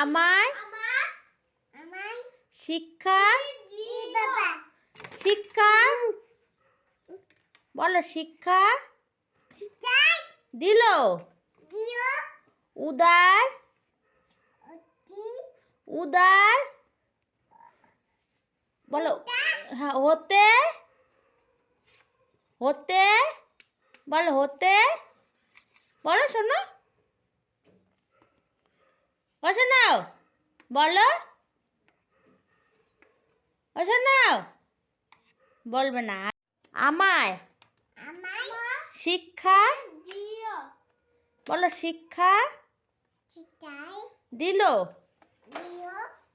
আমায় শিক্ষা শিক্ষা বলো শিক্ষা দিল। উদার উদার বলো হ্যাঁ হতে হতে বলো হতে বলো শোনো। ও শোনাও বলো। ও শোনাও বলবে না। আমায় শিক্ষা বলো, শিক্ষা দিল।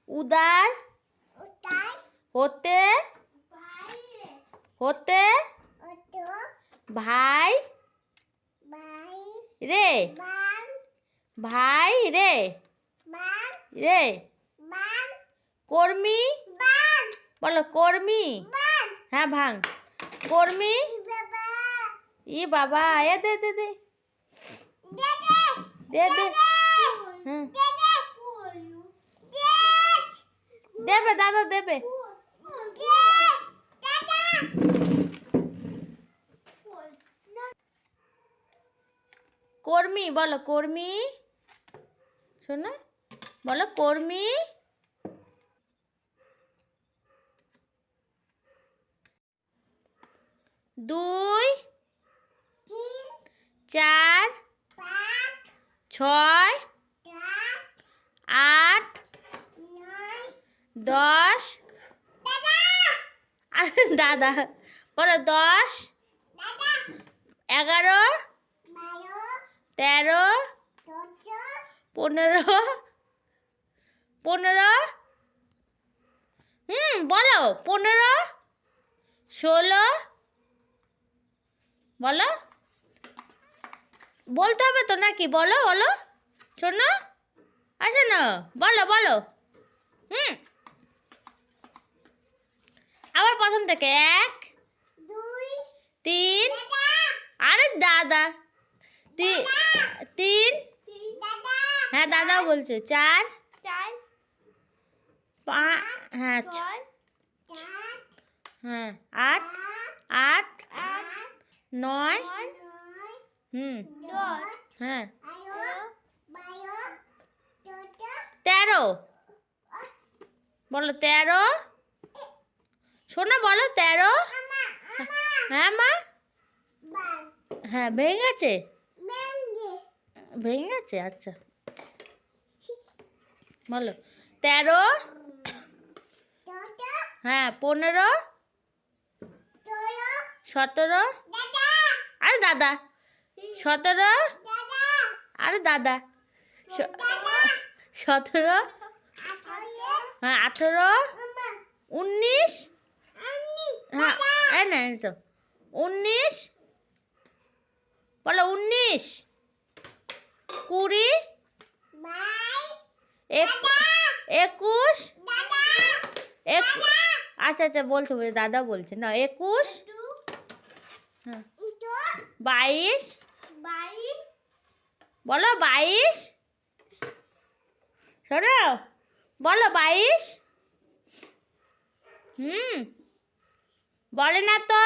উদার হতে হতে ভাই রে। ভাই রে। রে কর্মী? বলো কর্মী? হ্যাঁ ভাঙ। কর্মী? ই বাবা। এ দে দে দে। দে দে। দেবে দাদা দেবে কর্মী বলো কর্মী? শোনো বলো কর্মী? দুই চার ছয় আট দশ। দাদা বলো দশ এগারো তেরো পনেরো পনেরো? হুম বলো পনেরো? ষোলো? বলো। বলতে হবে তো নাকি? বলো বলো। শোনো আসো না বলো বলো। হুম। আবার প্রথম থেকে এক তিন আরে দাদা। তিন। তিন হ্যাঁ দাদাও বলছো। চার পাঁচ হ্যাঁ হ্যাঁ আট আট, নয়, হুম হ্যাঁ। তেরো। বলো তেরো। শোনা, বলো তেরো। হ্যাঁ মা। হ্যাঁ ভেঙে গেছে? ভেঙে গেছে আচ্ছা। বলো, তেরো। হ্যাঁ পনেরো। সতেরো। আরে দাদা। সতেরো। আরে দাদা। সতেরো। হ্যাঁ আঠেরো। উনিশ। হ্যাঁ এই না তো। উনিশ। বলো উনিশ। কুড়ি। এক- একুশ। এক- আচ্ছা আচ্ছা বলছো বলছো, দাদা বলছে। না একুশ? হ্যাঁ। বাইশ। বলো বাইশ? শোনো বলো বাইশ? হুম। বলে না তো।